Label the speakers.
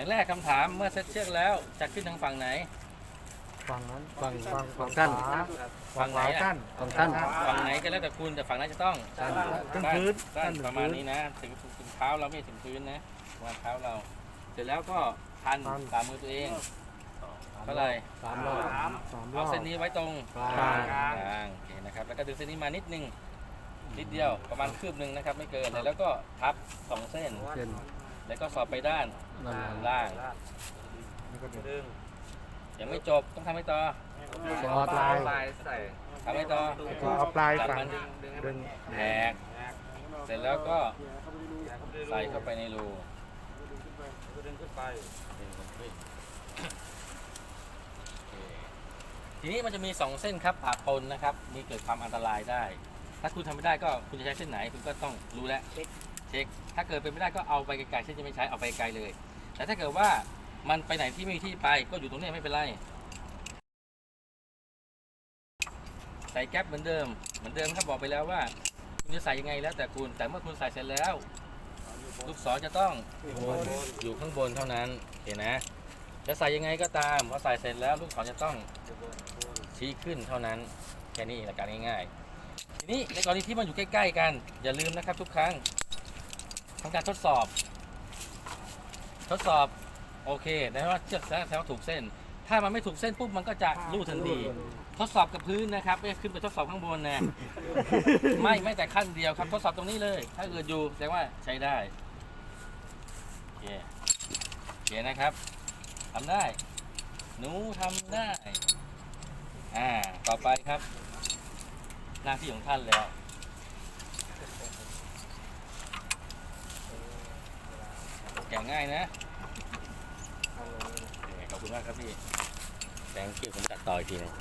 Speaker 1: อย่างแรกคำถามเมื่อเซ็ตเชือกแล้วจะขึ้นทางฝั่งไหน
Speaker 2: ฝั่งนั้น
Speaker 3: ฝั่ง
Speaker 2: ฝั่ง
Speaker 3: ฝั่
Speaker 2: ฝั่
Speaker 3: ง
Speaker 2: ง
Speaker 3: สั้น
Speaker 2: ขวา
Speaker 1: ฝั่งไหน
Speaker 2: ขวา
Speaker 1: อะ
Speaker 2: สั้น
Speaker 3: ฝั่งสั้น
Speaker 1: ฝั่งไหนก็แล้วแต่คุณแต่ฝั่งนั้นจะต้อง
Speaker 3: สั้น
Speaker 2: ขึ้น
Speaker 1: ด้าน
Speaker 2: พื้น
Speaker 1: ด้าน
Speaker 2: ขึ้น
Speaker 1: ประมาณ
Speaker 2: พื้
Speaker 1: นี้นะ ถึงถึงเท้าเราไม่ถึงพื้นนะประมาณเท้าเรา เสร็จแล้วก็พัน
Speaker 2: พัน
Speaker 1: ฝ่ามือตัวเองเท่าไหร่
Speaker 3: สามรอบ
Speaker 2: สามร
Speaker 1: เอา
Speaker 2: อบ
Speaker 1: เส้นนี้ไว้ตรง
Speaker 3: กลาง
Speaker 2: กลาง
Speaker 1: กลางโอเคนะครับแล้วก็ดึงเส้นนี้มานิดนึงนิดเดียวประมาณคืบหนึ่งนะครับ ไม่เกินแล้วก็ทับสองเส้น
Speaker 3: เส้น
Speaker 1: แล้วก็สอบไปด้าน
Speaker 3: นั่นแหละ
Speaker 1: ล่าง
Speaker 2: นี่ก็ดึง
Speaker 1: ยังไม่จบต้องทำให้ต่อ
Speaker 3: สอดลาย
Speaker 1: ทำให้ต่อ
Speaker 2: แล้วก็เอาปลาย
Speaker 1: จับ
Speaker 2: ฝั่ง
Speaker 1: มัน
Speaker 2: ดึง
Speaker 1: แหกเสร็จแล้วก็ใส่เข้าไปในรูดึงขึ้นไปดึงขึ้นโอเคทีนี้มันจะมีสองเส้นครับปะปนนะครับ มีเกิดความอันตรายได้ ถ้าคุณทำไม่ได้ก็คุณจะใช้เส้นไหนคุณก็ต้องรู้แล้ว เช็ค ถ้าเกิดเป็นไม่ได้ก็เอาไปไกลๆเส้นจะไม่ใช้เอาไปไกลเลย แต่ถ้าเกิดว่ามันไปไหนที่ไม่มีที่ไปก็อยู่ตรงนี้ไม่เป็นไรใส่แก๊ปเหมือนเดิมเหมือนเดิมครับบอกไปแล้วว่า คุณจะใส่ยังไงแล้วแต่คุณแต่เมื่อคุณใส่เสร็จแล้ว ลูกศรจะต้องอยู่ข้างบนเท่านั้นเห็นนะ จะใส่ยังไงก็ตามพอใส่เสร็จแล้วลูกศรจะต้องชี้ขึ้นเท่านั้นแค่นี้หลักการง่ายๆทีนี้ในกรณีที่มันอยู่ใกล้ ๆ กัน อย่าลืมนะครับทุกครั้ง ทำการทดสอบ ทดสอบโอเคได้ว่าเชือกแถวถูกเส้น ถ้ามันไม่ถูกเส้นปุ๊บมันก็จะลู่ทันทีทดสอบกับพื้นนะครับไม่ขึ้นไปทดสอบข้างบนนะไม่ไม่แต่ขั้นเดียวครับทดสอบตรงนี้เลย ถ้าเกิดอยู่แสดงว่าใช้ได้โอเคโอเคนะครับทำได้หนูทำได้อ่าต่อไปครับ หน้าที่ของท่านแล้ว แกะง่ายนะขอบคุณมากครับพี่แตงคิวผมตัดต่ออีกทีหนึง